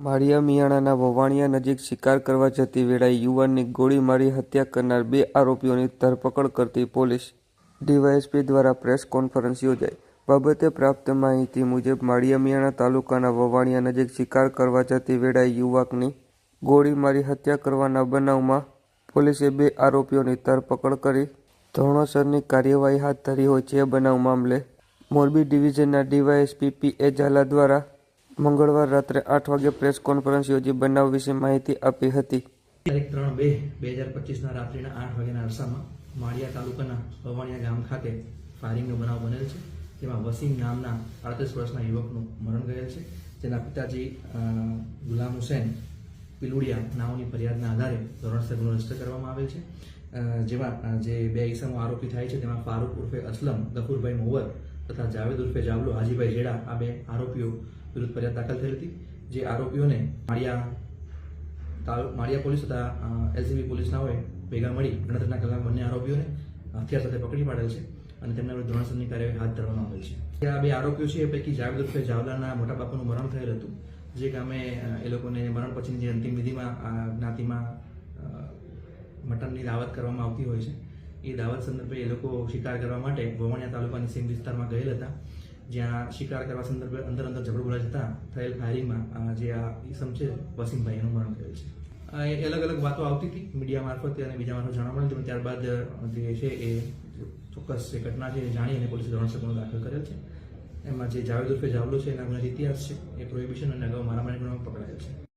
માળિયા મિયાણાના વવાણિયા નજીક શિકાર કરવા જતી વેળાએ યુવાનની ગોળી મારી હત્યા કરનાર બે આરોપીઓની ધરપકડ કરતી પોલીસ ડીવાયએસપી દ્વારા પ્રેસ કોન્ફરન્સ યોજાઈ. બાબતે પ્રાપ્ત માહિતી મુજબ, માળિયા મિયાણા તાલુકાના વવાણિયા નજીક શિકાર કરવા જતી વેળાએ યુવકની ગોળી મારી હત્યા કરવાના બનાવમાં પોલીસે બે આરોપીઓની ધરપકડ કરી ધોરણસરની કાર્યવાહી હાથ ધરી હોય જે બનાવ મામલે મોરબી ડિવિઝનના ડીવાયએસપી પી એ ઝાલા દ્વારા મંગળવાર રાત્રે આઠ વાગે પ્રેસ કોન્ફરન્સ યોજી બનાવ વિશે માહિતી આપી હતી. તારીખ ત્રણ બે બે હજાર પચીસના રાત્રિના આઠ વાગ્યાના અરસામાં માળિયા તાલુકાના પવાણિયા ગામ ખાતે ફાયરિંગનો બનાવ બનેલ છે. જેમાં વસીમ નામના અડત્રીસ વર્ષના યુવકનું મરણ ગયેલ છે. તેના પિતાજી ગુલામ હુસેન પિલુડિયા નાઓની ફરિયાદના આધારે ધોરણસર ગુનો રજિસ્ટર કરવામાં આવેલ છે. જેમાં જે બે ઈસમો આરોપી થાય છે તેમાં ફારૂક ઉર્ફે અસલમ, ગફુરભાઈ મોવર તથા જાવેદ ઉર્ફે જાવલો હાજીભાઈ જેડા આ બે આરોપીઓ વિરુદ્ધ ફરિયાદ દાખલ થઈ હતી, જે આરોપીઓને માળિયા માળિયા પોલીસ તથા એલસીબી પોલીસના હોય, ભેગા મળી ગણતરીના કલાક બંને આરોપીઓને હથિયાર સાથે પકડી પાડેલ છે અને તેમના વિરુદ્ધ ધોરણસરની કાર્યવાહી હાથ ધરવામાં આવેલ છે. આ બે આરોપીઓ છે, એ પૈકી જાવેદ ઉર્ફે જાવલાના મોટા બાપાનું મરણ થયેલ હતું, જે ગામે એ લોકોને મરણ પછીની જે અંતિમ વિધિમાં જ્ઞાતિમાં મટનની દાવત કરવામાં આવતી હોય છે. એ દાવત સંદર્ભે એ લોકો શિકાર કરવા માટે વવાણિયા તાલુકાની સીમ વિસ્તારમાં ગયેલ હતા. જ્યાં શિકાર કરવા સંદર્ભે અંદર અંદર ઝઘડો બોલા જતા થયેલ ફાયરિંગમાં જે આ ઈસમ છે, વસીમભાઈ એનું મરણ થયેલ છે. એ અલગ અલગ વાતો આવતી હતી મીડિયા મારફતે અને બીજા મારફત જાણવા મળ્યું. ત્યારબાદ જે છે એ ચોક્કસ જે ઘટના છે એ જાણી અને પોલીસે ધોરણસર ગુનો દાખલ કરેલ છે. એમાં જે જાવેદ ઉર્ફે જાવલો છે, એના ગુનાહિત ઇતિહાસ છે, એ પ્રોહિબિશન અને અગાઉ મારામારી ગુનામાં પકડાયેલ છે.